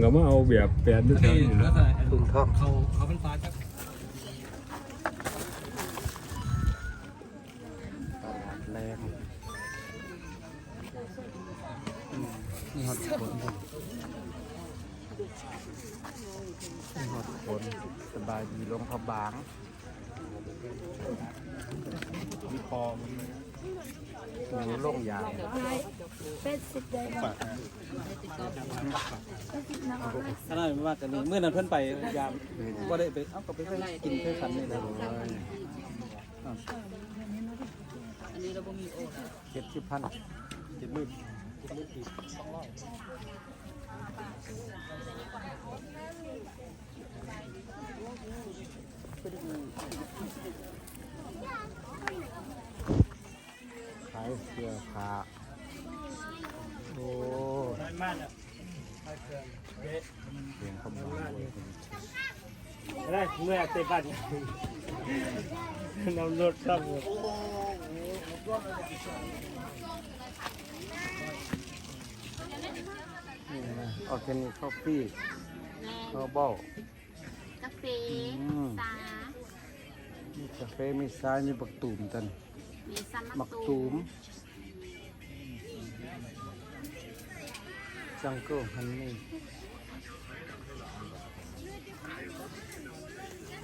ก็มาเอาแบบแปดด้วยกันนี่นะถุงทองเขาเขาเป็นฟ้าจักแรงนี่ฮอตผลนี่ฮอตผลสบายดีลงพอบางมีปอมมีโล่งยาง เป็ดสิบได้ไหมขนาดไม่ว่ากันนี่เมื่อนั้นเพิ่อนไปยามก็ได้ไปเอ้าก็ไปเคยกินเคยขันนี่เลยเจ็ดสิบพันเจ็ดหมื่นขายเสื้อผ้าโอ้เสียขบว นได้เมื่อเตะบันนำรถครับออร์แกนิกคอฟฟี่โนบอลกาแฟมสามีกาแฟมีซ้ายมีบักตูมตันมีซัมบักตูม จังเกิลฮันนี่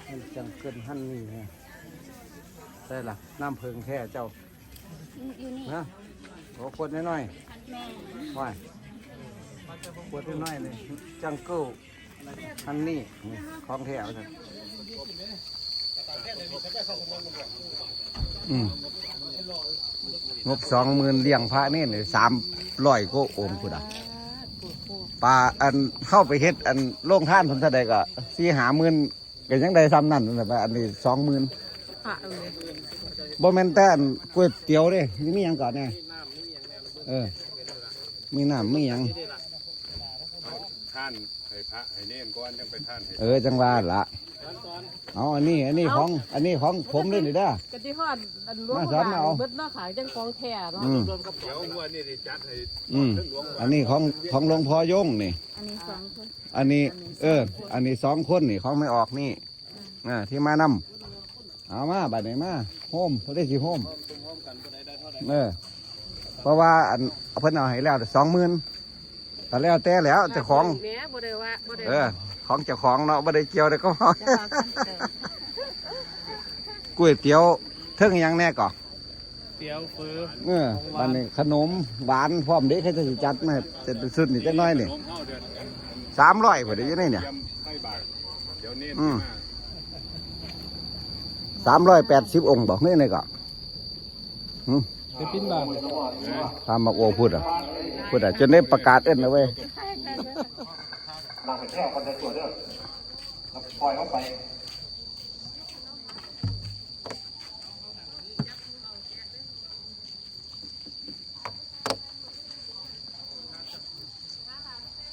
มันจังเกิลฮันนี่ฮะได้ละน้ำเพิงแท้เจ้าอยู่นี่นะโอ้ขวดน้อยแม่ๆว่ายขวดน้อยๆเลยจังเกิลฮันนี่นี่ของแท้เอาเถอะอืมงบสองหมื่นเลี้ยงพระนี่เนี่ยสามร้อยก็โอมพุดอะ ปลาอันเข้าไปเฮ็ดอันโล่งท่านผมเท่าใดก็สี่หาหมื่นก็ยังได้ซ้ำนั่นแบบอันนี้สองหมื่นบ่แม่นแต่อันก๋วยเตี๋ยวเด้นี่มีหยังก่อนเนี่ยเออมีน้ำมีหยัง ท่านให้พระให้เน้นก่อนจังไปท่านให้เออจังหว่าละเอาอันนี้อันนี้ของอันนี้ของผมด้วยนี่เด้อกะทิฮอดอันหลวงมาพสอนระบางเอา เบิดเนาะขายจังของแท้เนาะอืม เดี๋ยวหัวนี่ได้จัดให้อืมถึงหลวงอันนี้ของของหลวงพ่อยงนี่ อันนี้สองคนอันนี้ เออ อันนี้สองคนนี่ของไม่ออกนี่อ่าที่มานำเอามาบัดไหนมาโฮมเขาได้สิโฮมเออเพราะว่าอันเอาเพิ่นเอาให้แล้วสองหมื่น แต่แล้วแต่แล้วเจ้าของ แหม่บ่ได้ว่าบ่ได้เออของเจ้าของเนาะไม่ได้เกี่ยวได้ก็พอ จะว่ากันเด้อก๋วยเตี๋ยวเทิงหยังแน่ก่อเตี๋ยวเฟือเออบันนี้ขนมหวานพร้อมเด็กเขาจะสิจัดมาให้จะเป็นสุดนี่จักหน้อยนี่หลวงพ่อเดือนสามร้อยพอดีอยู่นี่เนี่ย เตรียมให้บาทเดี๋ยวเน้นอืมมาสามร้อยแปดสิบองค์บอกนี่เลยก็ ไปปิ้นบางทำมาโอ้พูดอะพูดอะจนได้ประกาศเอ็นนะเว้ย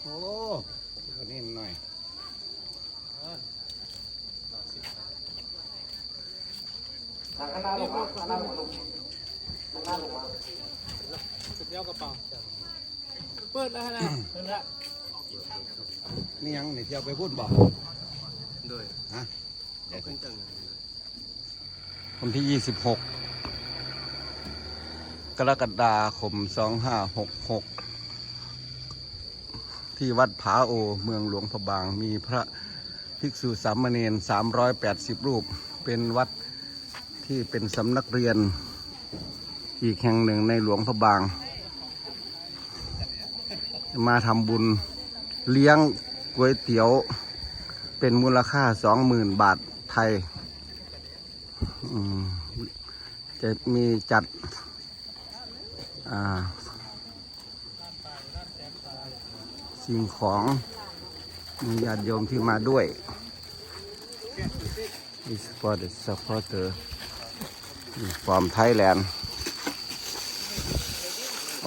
โอ้คนนี้หน่อย เดี๋ยวกระเป๋าเปิดแล้วนะเปิดแล้วนี่ยังนี่เที่ยวไปพูดบอกโดยฮะขึ้นจังวันที่ยี่สิบหกกรกฎาคมสองห้าหกหกที่วัดผาโอ เมืองหลวงพระบาง มีพระภิกษุสามเณรสามร้อยแปดสิบรูป เป็นวัดที่เป็นสำนักเรียน อีกแห่งหนึ่งในหลวงพระบาง มาทำบุญเลี้ยงก๋วยเตี๋ยวเป็นมูลค่าสองหมื่นบาทไทย จะมีจัดสิ่งของมีญาติโยมที่มาด้วย This for the supporter from Thailand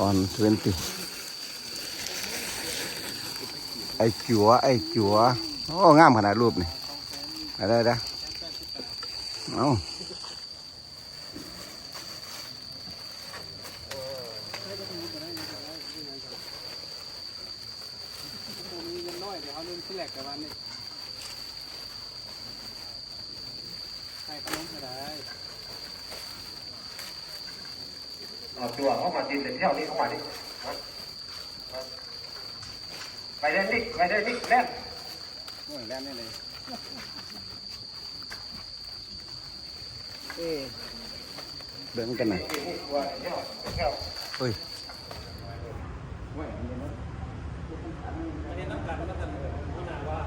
on 20 ไอจัวไอจัวโอ้งามขนาดรูปนี่อะไรนะเอาให้ขนมก็ได้ เอาตัวเข้ามาดินเดี๋ยวเที่ยวนี้เข้ามาดิไปเล่นดิไปเล่นดิเล่นโอ้ยแล่นนี่เลยเดินกันหน่อยเฮ้ย อันนี้น้ำกันน้ำกันขนาดว่า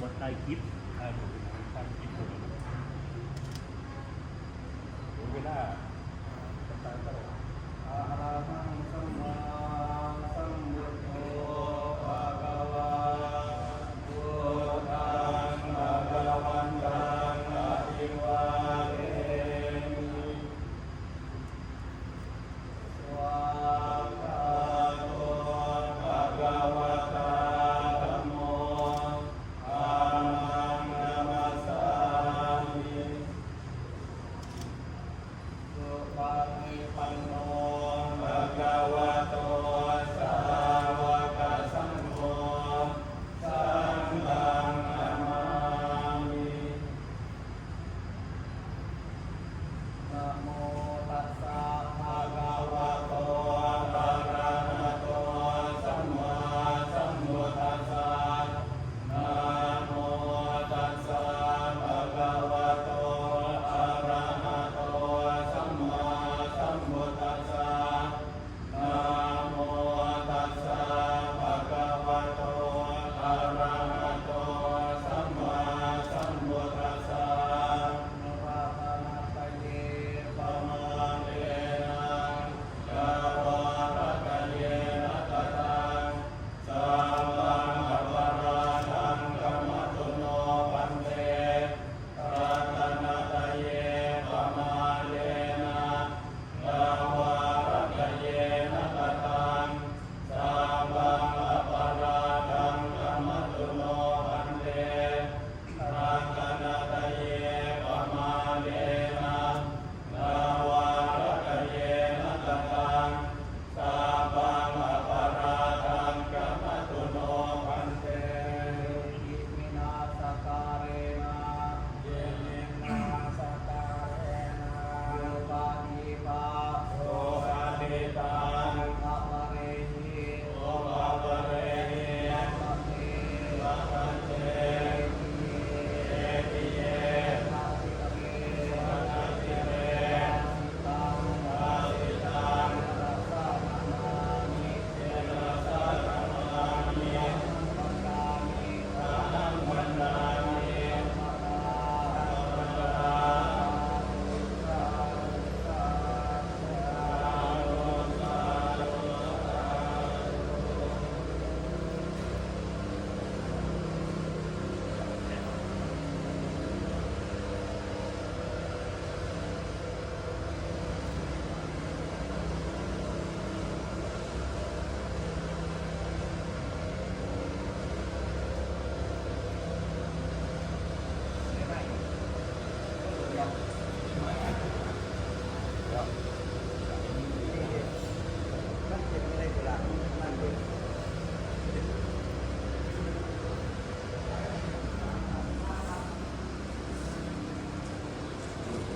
บน ไทยคลิป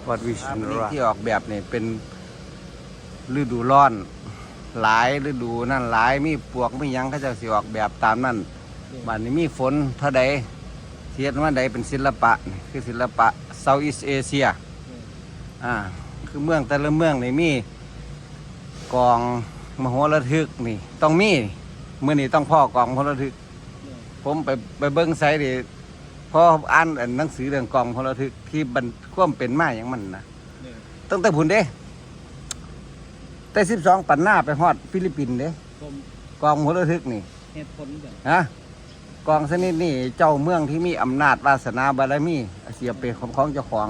วัดวิชนุราที่ออกแบบนี่เป็นฤดูร้อน หลายฤดูนั่นหลายมีปวกมียังเขาจะสิออกแบบตามนั่นบัดนี้มีฝนเท่าใดเทียนว่าใดเป็นศิลปะ คือศิลปะเซาท์อีสเอเชียอ่าคือเมืองแต่ละเมืองนี่มีกองมโหระทึกนี่ ต้องมีเมื่อนี้ต้องพ่อกองมโหระทึก ผมไปไปเบิ้งไซต์ดิ พออ่านอันหนังสือเรื่องกองพลทึกที่บันความเป็นมาอย่างมันนะเนี่ยตั้งแต่ผุนเด้ แต่สิบสองปันหน้าไปฮอดฟิลิปปินส์เด้ผมกองพลทึกนี่เหตุผลแบบฮะกองชนิดนี่เจ้าเมืองที่มีอำนาจวาสนาบารมีเสียเปรียบของของเจ้าของ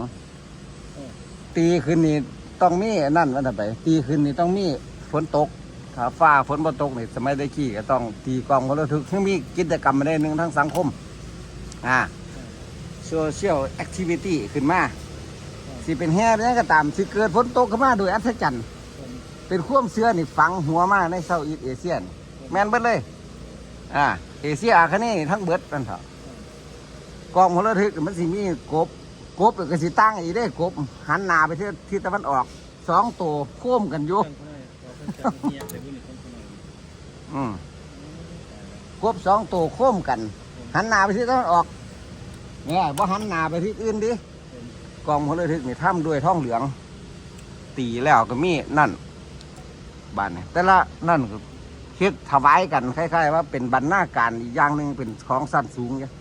ตีขึ้นนี่ต้องมีอันนั่นวันต่อไป ตีขึ้นนี่ต้องมีฝนตกถ้าฟ้าฝนบ่ตกนี่สมัยได้ขี่ก็ต้องตีกลองคนละทึกถึงมีกิจกรรมมาได้หนึ่งทั้งสังคม อ่า โซเชียลแอคทิวิตี้ขึ้นมา สิเป็นแห่เป็นหยังก็ตาม สิเกิดฝนตกขึ้นมาโดยอัศจรรย์ เป็นควมเชื่อนี่ฝังหัวมาในเซาท์อีสเอเชียน แมนเบิดเลย อ่า เอเชียอาคาเนี่ทั้งเบิดนั่นเถอะกองคนละทึกมันสิมีกบ กบก็สิตั้งอีได้กบ หันหน้าไปที่ทิศตะวันออกสองตัวโค้มกันอยู่อืมกบสองตัวโค้มกัน หันหน้าไปทิศตะวันออก เนี่ยบ่าหันหน้าไปทิศอื่นดิกองพลทึกนี่ทำด้วยท่องเหลือง ตีแล้วก็มีนั่นบ้านนี่แต่ละนั่นก็คิดถวายกันคล้ายๆว่าเป็นบรรณาการอีกอย่างหนึ่งเป็นของสั้นสูงเนี่ย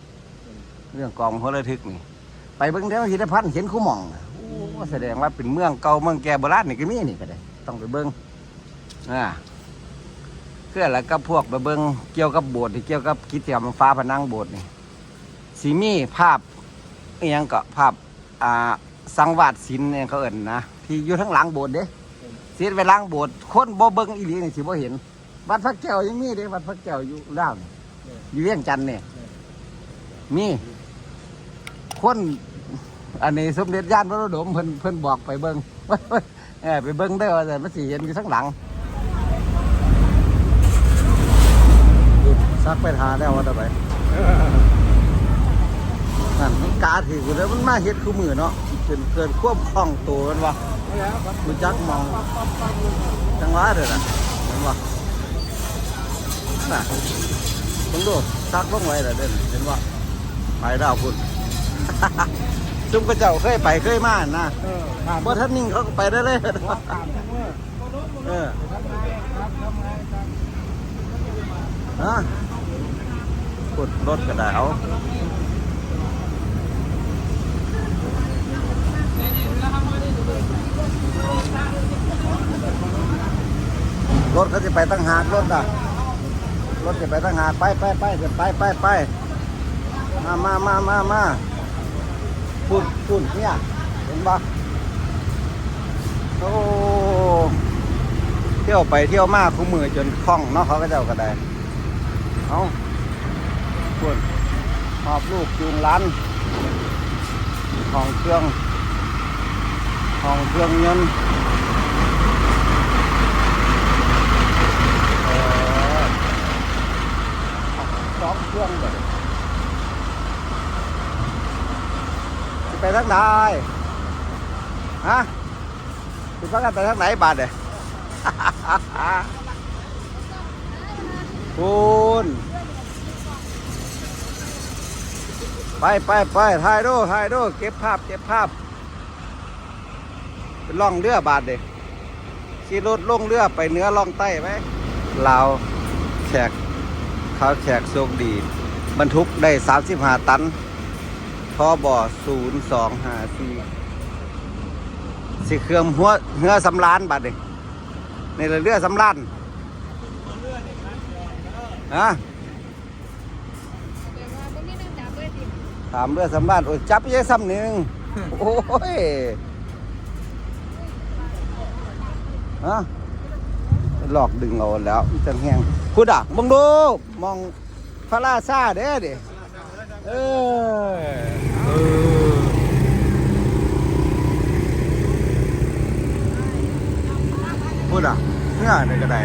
เรื่องกองพลทึกนี่ ไปเบิ่งเดียวหินพันธ์เห็นคู่มองโอ้แสดงว่าเป็นเมืองเก่าเมืองแก่โบราณนี่ก็มีนี่ก็ได้ ต้องไปเบิ่งอ่าเพื่อแล้วก็พวกไปเบิ่งเกี่ยวกับโบสถ์ที่เกี่ยวกับกิจกรรมฟ้าผนังโบสถ์นี่ สีมีภาพอหยังก็ภาพอ่าสังวาดศิลป์เนี่ยเขาเอิ่นนะที่อยู่ทั้งหลังโบสถ์เด้เสียไปหลังโบสถ์คนบ่เบิ่งอีหลีนี่สิบ่เห็น วัดพระแก้วยังมีเด้วัดพระแก้วอยู่ล่างนี่อยู่เวียงจันทน์เนี่ยมีคนอันนี้สมเด็จย่านพระโดมเพิ่นเพิ่นบอกไปเบิ่งเออไปเบิ่งได้อว่าแต่มันสิเห็นอยู่ข้างหลังซักไปทาแล้วว่าแต่ไป นั่นมันกาถือกูแล้วมันมาเฮ็ดคู่มือเนาะจนเกินควบคล่องตัวมันวะมันจักมองจังหวะเด้อน่ะเห็นบ่น่ะต้องดูซักลงไว้แล้วเด้อเห็นบ่ไปดาวพุ่นซุ่มกระเจ้าเคยไปเคยมานะเออผ่านบ่ทันนิ่งเขาก็ไปได้เลยเออฮะกดรถก็ได้เอา รถเขาจะไปตั้งหากรถอะ รถจะไปตั้งหากไปไปไปเดไปไปไปมามามามามาปุ่นปุ่นเนี่ย เห็นปะโอ้เที่ยวไปเที่ยวมาคู่มือจนคล่องเนาะเขาก็เจ้าก็ได้เอาปุ่นหอบลูกจูงหล้านห้องเครื่อง หองเครื่องยนต์เออสองเครื่องเลยไปทางไหนฮะสิพากันไปทางไหนบาทเด้คุณไปไปไปถ่ายดูถ่ายดูเก็บภาพเก็บภาพ ล่องเรือบาทเด็กขี่รถลงเรือไปเหนือล่องใต้ไหมลาวแขกเขาแขกโชคดี บรรทุกได้ 35 ตันทอบ่อ0254สิเครื่อมหัวเหือสำล้านบาทเด็กในเรือสำล้านฮะถามเรือสำราญโอ้ยจับเยอะซ้ำหนึ่งโอ้ย ฮะหลอกดึงเอาแล้วจังแหงพูดอะมองดูมองพระราชาเด้อดิเออเออพูดอะเนี่ยเด็กกระได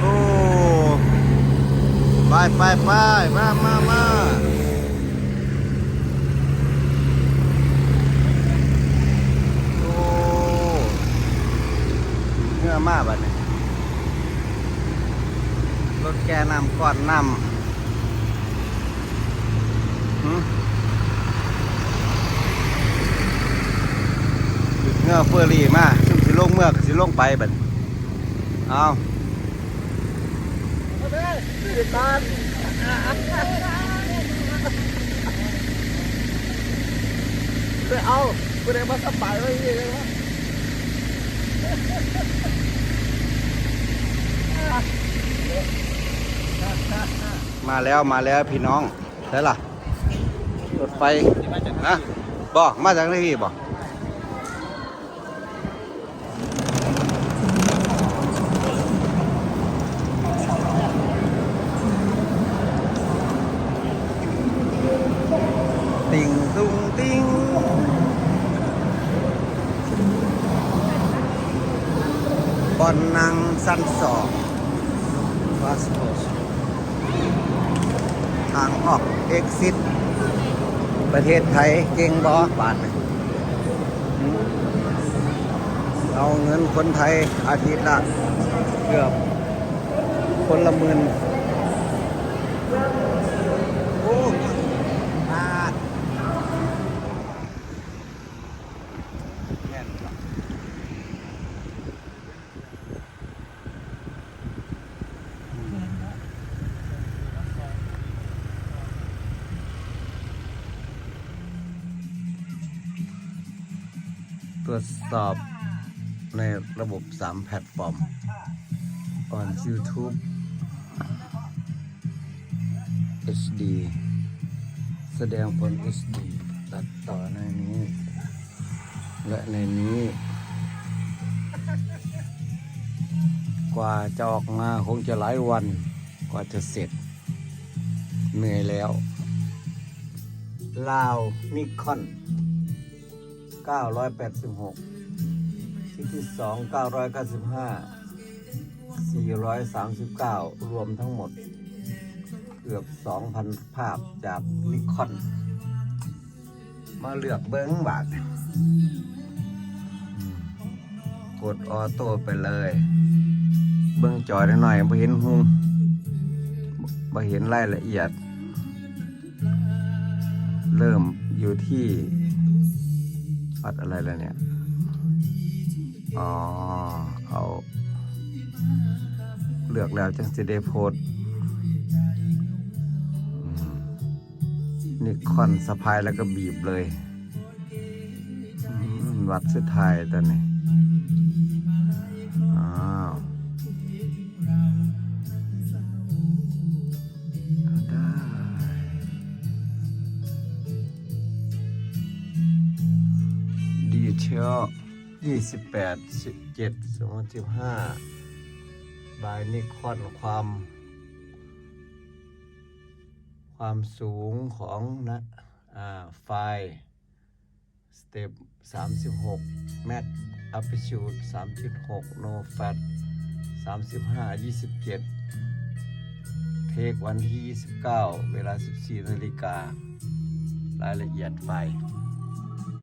โอ้ไปไปไปมามามาโอ้ เนื้อมาบัดนี้รถแกน้ำก้อนน้ำหืมเนื้อเฟอร์รี่มาซึ่งสิลงเมื่อสิลงไปบัดเอาไปเอากูได้มาสบายไว้ยังไงวะ มาแล้วมาแล้วพี่น้องใช่ล่ะรถไฟนะบอกมาจากไหนพี่บอกติงตุงติง อนนังสั้นสองพาสปอร์ตทางออกเอ็กซิสประเทศไทยเก่งบอบาทเอาเงินคนไทยอาทิตย์ละเกือบคนละหมื่น ตรวจสอบในระบบ 3 แพลตฟอร์ม on YouTube HD แสดงผล HD ตัดต่อในนี้ และในนี้ กว่าจะออกมาคงจะหลายวัน กว่าจะเสร็จ เหนื่อยแล้ว ลาวนิคอน 986 ชิ้นที่สอง995 439 รวมทั้งหมด เกือบ 2,000 ภาพจากนิคอน มาเลือกเบิ้งบาทกดออโต้ไปเลย เบิ้งจอได้หน่อยบ่เห็นหุงบ่เห็นรายละเอียด เริ่มอยู่ที่ วัดอะไรแล้วเนี่ย อ๋อเอาเลือกแล้วจังสิได้โพสนี่คอนสะพายแล้วก็บีบเลย วัดสุดท้ายตอนนี้ เทลยี่สิบแปดสิบเจ็ดสองสิบห้าบายนิคอนความ ความสูงของนะอ่าไฟสเต็ปสามสิบหกแม็กอัพชูดสามจุดหกโนแฟตสามสิบห้ายี่สิบเจ็ดเทควันที่ยี่สิบเก้าเวลาสิบสี่นาฬิกา รายละเอียดไฟล์